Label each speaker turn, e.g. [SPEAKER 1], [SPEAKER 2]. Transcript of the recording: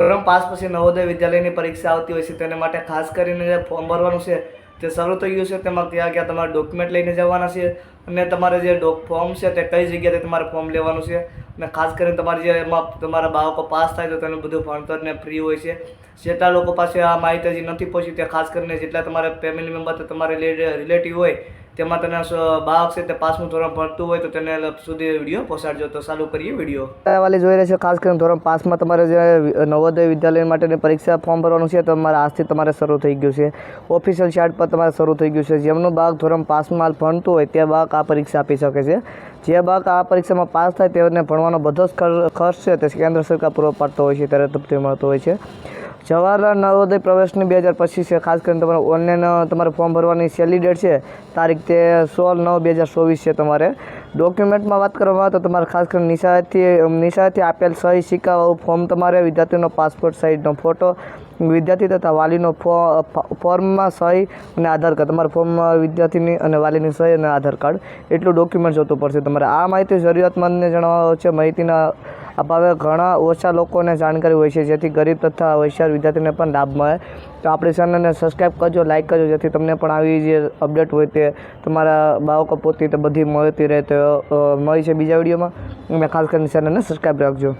[SPEAKER 1] ધોરણ પાસ પછી નવોદય વિદ્યાલયની પરીક્ષા આવતી હોય છે, તેના માટે ખાસ કરીને જે ફોર્મ ભરવાનું છે, તે શરૂ થઈ ગયું છે. તેમાં ક્યાં ક્યાં તમારે ડોક્યુમેન્ટ લઈને જવાના છે અને તમારે જે ડોક ફોર્મ છે, તે કઈ જગ્યાએ તમારે ફોર્મ લેવાનું છે અને ખાસ કરીને તમારે જે એમાં તમારા બાળકો પાસ થાય તો તેનું બધું ભણતરને ફ્રી હોય છે. જેટલા લોકો પાસે આ માહિતી હજી નથી પહોંચી તે ખાસ કરીને જેટલા તમારા ફેમિલી મેમ્બર તમારે રિલેટિવ હોય તેમાં તને બાળક છે તે પાસમું ધોરણ ભણતું હોય તો તેને સુધી વીડિયો પહોંચાડજો. તો ચાલુ કરીએ વીડિયો. વાલી જોઈ રહ્યા છે, ખાસ કરીને ધોરણ પાંચમાં તમારે જે નવોદય વિદ્યાલય માટેની પરીક્ષા ફોર્મ ભરવાનું છે, તો તમારે આજથી તમારે શરૂ થઈ ગયું છે. ઓફિશિયલ શાર્ટ પર તમારે શરૂ થઈ ગયું છે. જેમનું બાળક ધોરણ પાંચમાં ભણતું હોય તે બાળક આ પરીક્ષા આપી શકે છે. જે બાળક આ પરીક્ષામાં પાસ થાય, તેમને ભણવાનો બધો જ ખર- ખર્ચ છે, તે કેન્દ્ર સરકાર પૂરો પાડતો હોય છે, ત્યારે તરફથી મળતો હોય છે. જવાહરલાલ નવોદય પ્રવેશની બે હજાર પચીસ છે. ખાસ કરીને તમારે ઓનલાઈન તમારે ફોર્મ ભરવાની છેલ્લી ડેટ છે, તારીખ તે સોળ નવ બે હજાર ચોવીસ છે તમારે. ડોક્યુમેન્ટમાં વાત કરવામાં આવે તો તમારે ખાસ કરીને નિશાળથી નિશાળથી આપેલ સહી સિક્કાવાળું ફોર્મ તમારે, વિદ્યાર્થીનો પાસપોર્ટ સાઇઝનો ફોટો વિદ્યાર્થી તથા વાલીનો ફોર્મમાં સહી અને આધાર કાર્ડ તમારા ફોર્મમાં વિદ્યાર્થીની અને વાલીની સહી અને આધાર કાર્ડ એટલું ડોક્યુમેન્ટ જોતું પડશે તમારે. આ માહિતી જરૂરિયાતમંદને જણાવવા છે. માહિતીના અભાવે ઘણા ઓછા લોકોને જાણકારી હોય છે, જેથી ગરીબ તથા હોશિયાર વિદ્યાર્થીને પણ લાભ મળે. તો આપણી ચેનલને સબસ્ક્રાઈબ કરજો લાઇક કરજો, જેથી તમને પણ આવી જે અપડેટ હોય તે તમારા બાળકો પોતે તે બધી મળતી રહે તો મળી છે બીજા વિડીયોમાં. અને ખાસ કરીને ચેનલને સબસ્ક્રાઈબ રાખજો.